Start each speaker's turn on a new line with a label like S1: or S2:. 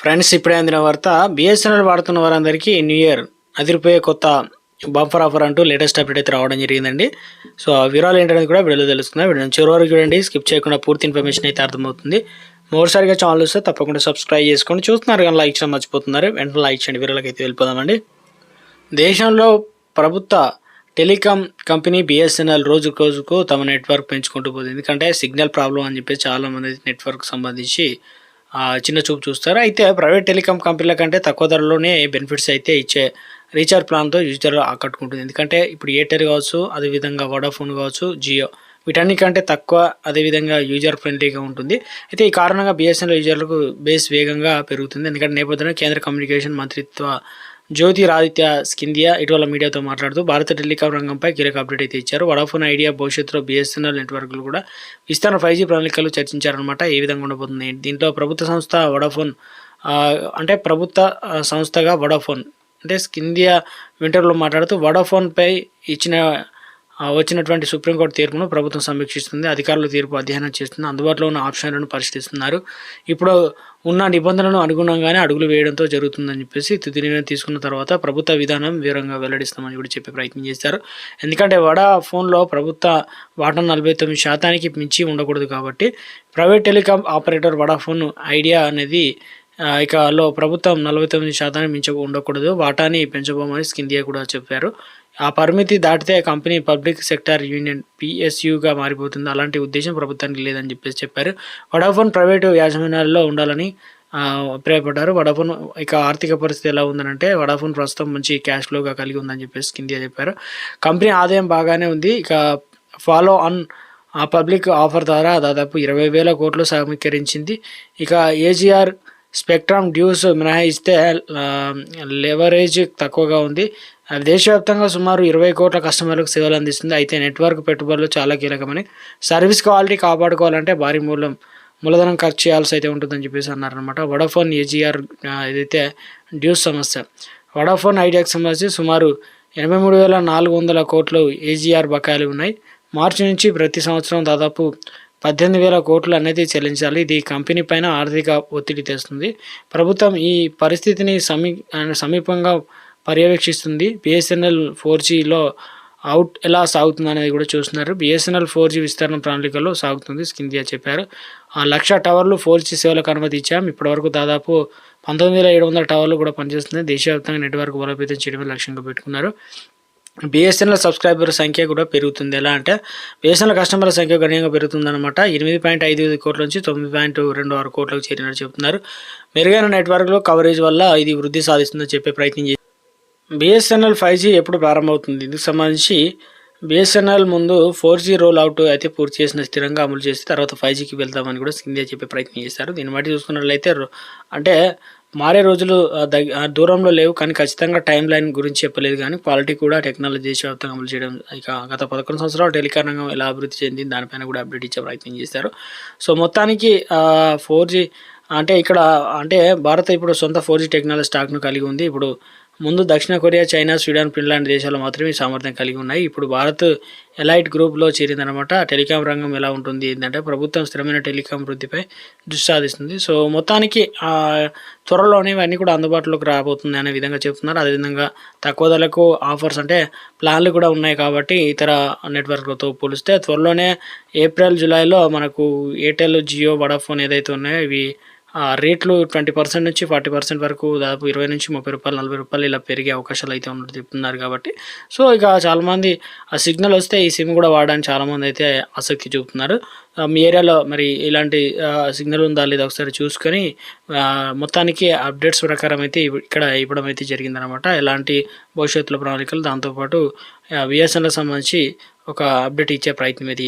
S1: Friends ఇప్పుడే అందిన వార్త బిఎస్ఎన్ఎల్ వాడుతున్న వారందరికీ న్యూ ఇయర్ అదిరిపోయే కొత్త బంఫర్ ఆఫర్ అంటూ లేటెస్ట్ అప్డేట్ అయితే రావడం జరిగిందండి. సో ఆ వివరాలు ఏంటనేది కూడా వీడియోలో తెలుస్తున్నాయి వీడియో చివరి వరకు చూడండి. స్కిప్ చేయకుండా పూర్తి ఇన్ఫర్మేషన్ అయితే అర్థమవుతుంది. మరోసారిగా ఛానల్ వస్తే తప్పకుండా సబ్స్క్రైబ్ చేసుకోండి. చూస్తున్నారు కానీ లైక్ చేయడం మర్చిపోతున్నారు. వెంటనే లైక్ చేయండి. వివరాలకు అయితే వెళ్ళిపోదామండి. దేశంలో ప్రభుత్వ టెలికాం కంపెనీ బిఎస్ఎన్ఎల్ రోజు రోజుకు తమ నెట్వర్క్ పెంచుకుంటూ పోతుంది. ఎందుకంటే సిగ్నల్ ప్రాబ్లం అని చెప్పి చాలామంది నెట్వర్క్ సంబంధించి చిన్న చూపు చూస్తారు? అయితే ప్రైవేట్ టెలికాం కంపెనీల కంటే తక్కువ ధరలోనే బెనిఫిట్స్ అయితే ఇచ్చే రీఛార్జ్ ప్లాన్తో యూజర్ ఆకట్టుకుంటుంది. ఎందుకంటే ఇప్పుడు ఎయిర్టెల్ కావచ్చు అదేవిధంగా వడాఫోన్ కావచ్చు జియో వీటన్నిటికంటే తక్కువ అదేవిధంగా యూజర్ ఫ్రెండ్లీగా ఉంటుంది. అయితే ఈ కారణంగా బిఎస్ఎన్ఎల్ యూజర్లకు బేస్ వేగంగా పెరుగుతుంది. ఎందుకంటే నేపథ్యంలో కేంద్ర కమ్యూనికేషన్ మంత్రిత్వ జ్యోతిరాదిత్య స్కిందియా ఇటీవల మీడియాతో మాట్లాడుతూ భారత టెలికాం రంగంపై కీలక అప్డేట్ అయితే ఇచ్చారు. వడాఫోన్ ఐడియా భవిష్యత్తులో బిఎస్ఎన్ఎల్ నెట్వర్క్లు కూడా విస్తరణ ఫైవ్ జీ ప్రణాళికలు చర్చించారనమాట ఏ విధంగా ఉండబోతుంది? దీంట్లో ప్రభుత్వ సంస్థ వడాఫోన్ అంటే ప్రభుత్వ సంస్థగా వడాఫోన్ అంటే స్కిందియా వింటర్లో మాట్లాడుతూ వడాఫోన్పై ఇచ్చిన వచ్చినటువంటి సుప్రీంకోర్టు తీర్పును ప్రభుత్వం సమీక్షిస్తుంది అధికారుల తీర్పు అధ్యయనం చేస్తుంది అందుబాటులో ఉన్న ఆప్షన్లను పరిశీలిస్తున్నారు. ఇప్పుడు ఉన్న నిబంధనలను అనుగుణంగానే అడుగులు వేయడంతో జరుగుతుందని చెప్పేసి తుది నిర్ణయం తీసుకున్న తర్వాత ప్రభుత్వ విధానం వివరంగా వెల్లడిస్తామని కూడా చెప్పే ప్రయత్నం చేస్తారు. ఎందుకంటే వడా ఫోన్లో ప్రభుత్వ వాటా నలభై తొమ్మిది శాతానికి మించి ఉండకూడదు కాబట్టి private telecom operator Vodafone Idea అనేది ఇక లో ప్రభుత్వం నలభై తొమ్మిది శాతాన్ని మించ ఉండకూడదు. వాటాని పెంచబోమని స్కిందియా కూడా చెప్పారు. ఆ పరిమితి దాటితే కంపెనీ పబ్లిక్ సెక్టార్ యూనియన్ పిఎస్యుగా మారిపోతుంది. అలాంటి ఉద్దేశం ప్రభుత్వానికి లేదని చెప్పేసి చెప్పారు. వడాఫోన్ ప్రైవేటు యాజమాన్యాల్లో ఉండాలని అభిప్రాయపడ్డారు. వడాఫోన్ ఇక ఆర్థిక పరిస్థితి ఎలా ఉందనంటే వడాఫోన్ ప్రస్తుతం మంచి క్యాష్ ఫ్లోగా కలిగి ఉందని చెప్పేసి కిందియా చెప్పారు. కంపెనీ ఆదాయం బాగానే ఉంది. ఇక ఫాలో ఆన్ ఆ పబ్లిక్ ఆఫర్ ద్వారా దాదాపు ఇరవై వేల కోట్లు సమీకరించింది. ఇక ఏజీఆర్ స్పెక్ట్రమ్ డ్యూస్ మినహాయిస్తే లెవరేజ్ తక్కువగా ఉంది. దేశవ్యాప్తంగా సుమారు ఇరవై కోట్ల కస్టమర్లకు సేవలు అందిస్తుంది. అయితే నెట్వర్క్ పెట్టుబడులు చాలా కీలకమని. సర్వీస్ క్వాలిటీ కాపాడుకోవాలంటే భారీ మూలం మూలధనం ఖర్చు చేయాల్సి అయితే ఉంటుందని చెప్పేసి అన్నారనమాట వడాఫోన్ ఏజీఆర్ ఏదైతే డ్యూస్ సమస్య వడాఫోన్ ఐడియాకి సంబంధించి సుమారు ఎనభై మూడు వేల నాలుగు వందల కోట్లు ఏజీఆర్ బకాయిలు ఉన్నాయి. మార్చి నుంచి ప్రతి సంవత్సరం దాదాపు పద్దెనిమిది వేల కోట్లు అనేది చెల్లించాలి. ఇది కంపెనీ పైన ఆర్థిక ఒత్తిడి తెస్తుంది. ప్రభుత్వం ఈ పరిస్థితిని సమీ సమీపంగా పర్యవేక్షిస్తుంది. బిఎస్ఎన్ఎల్ ఫోర్ జీలో అవుట్ ఎలా సాగుతుంది అనేది కూడా చూస్తున్నారు. బిఎస్ఎన్ఎల్ ఫోర్ జీ విస్తరణ ప్రణాళికలో సాగుతుంది. స్కిందియా చెప్పారు. ఆ లక్ష టవర్లు ఫోర్ జీ సేవలకు అనుమతి ఇచ్చాం ఇప్పటివరకు దాదాపు పంతొమ్మిది వేల ఏడు వందల టవర్లు కూడా పనిచేస్తుంది దేశవ్యాప్తంగా నెట్వర్క్ బలోపేతం చేయడమే లక్ష్యంగా పెట్టుకున్నారు. బిఎస్ఎన్ఎల్ సబ్స్క్రైబర్ సంఖ్య కూడా పెరుగుతుంది. ఎలా అంటే బిఎస్ఎన్ఎల్ కస్టమర్ల సంఖ్య గణనీయంగా పెరుగుతుందన్నమాట. ఎనిమిది పాయింట్ ఐదు ఐదు కోట్ల నుంచి తొమ్మిది పాయింట్ రెండు ఆరు కోట్లకు చేరినట్టు చెబుతున్నారు మెరుగైన నెట్వర్క్లో కవరేజ్ వల్ల ఇది వృద్ధి సాధిస్తుందని చెప్పే ప్రయత్నం చేసి బిఎస్ఎన్ఎల్ ఫైవ్ జీ ఎప్పుడు ప్రారంభమవుతుంది? ఇందుకు సంబంధించి బిఎస్ఎన్ఎల్ ముందు ఫోర్ జీ రోల్ అవుట్ అయితే పూర్తి చేసిన స్థిరంగా అమలు చేసి తర్వాత ఫైవ్ జీకి వెళ్తామని కూడా సింధియా చెప్పే ప్రయత్నం చేశారు. దీన్ని బట్టి చూసుకున్నట్లయితే రో- అంటే మారే రోజులు దూరంలో లేవు కానీ ఖచ్చితంగా టైం లైన్ గురించి చెప్పలేదు కానీ క్వాలిటీ కూడా టెక్నాలజీ దేశవ్యాప్తంగా అమలు చేయడం ఇక గత పదకొండు సంవత్సరాలు టెలికాం రంగం ఎలా అభివృద్ధి చెందింది దానిపైన కూడా అప్డేట్ ఇచ్చే ప్రయత్నం చేశారు. సో మొత్తానికి ఫోర్ జీ అంటే ఇక్కడ అంటే భారత్ ఇప్పుడు సొంత ఫోర్ జీ టెక్నాలజీ స్టాక్ను కలిగి ఉంది. ఇప్పుడు ముందు దక్షిణ కొరియా చైనా స్వీడన్ ఫిన్లాండ్ దేశాలు మాత్రమే ఈ సామర్థ్యం కలిగి ఉన్నాయి. ఇప్పుడు భారత్ ఎలైట్ గ్రూప్లో చేరిందనమాట టెలికాం రంగం ఎలా ఉంటుంది? ఏంటంటే ప్రభుత్వం స్థిరమైన టెలికాం వృద్ధిపై దృష్టి సాధిస్తుంది. సో మొత్తానికి త్వరలోనే ఇవన్నీ కూడా అందుబాటులోకి రాబోతుంది అనే విధంగా చెప్తున్నారు. అదేవిధంగా తక్కువ ధరలకు ఆఫర్స్ అంటే ప్లాన్లు కూడా ఉన్నాయి కాబట్టి ఇతర నెట్వర్క్లతో పోలిస్తే త్వరలోనే ఏప్రిల్ జూలైలో మనకు ఎయిర్టెల్ జియో వడాఫోన్ ఏదైతే ఉన్నాయో ఇవి రేట్లు ట్వంటీ పర్సెంట్ నుంచి ఫార్టీ పర్సెంట్ వరకు దాదాపు ఇరవై నుంచి ముప్పై రూపాయలు నలభై రూపాయలు ఇలా పెరిగే అవకాశాలు అయితే ఉన్నట్టు చెప్తున్నారు కాబట్టి. సో ఇక చాలామంది ఆ సిగ్నల్ వస్తే ఈ సిమ్ కూడా వాడడానికి చాలామంది అయితే ఆసక్తి చూపుతున్నారు. మీ ఏరియాలో మరి ఇలాంటి సిగ్నల్ ఉందా లేదా ఒకసారి చూసుకొని మొత్తానికి అప్డేట్స్ ప్రకారం అయితే ఇక్కడ ఇవ్వడం అయితే జరిగిందనమాట ఎలాంటి భవిష్యత్తులో ప్రణాళికలు? దాంతోపాటు విఎస్ఎన్లకు సంబంధించి ఒక అప్డేట్ ఇచ్చే ప్రయత్నం అయితే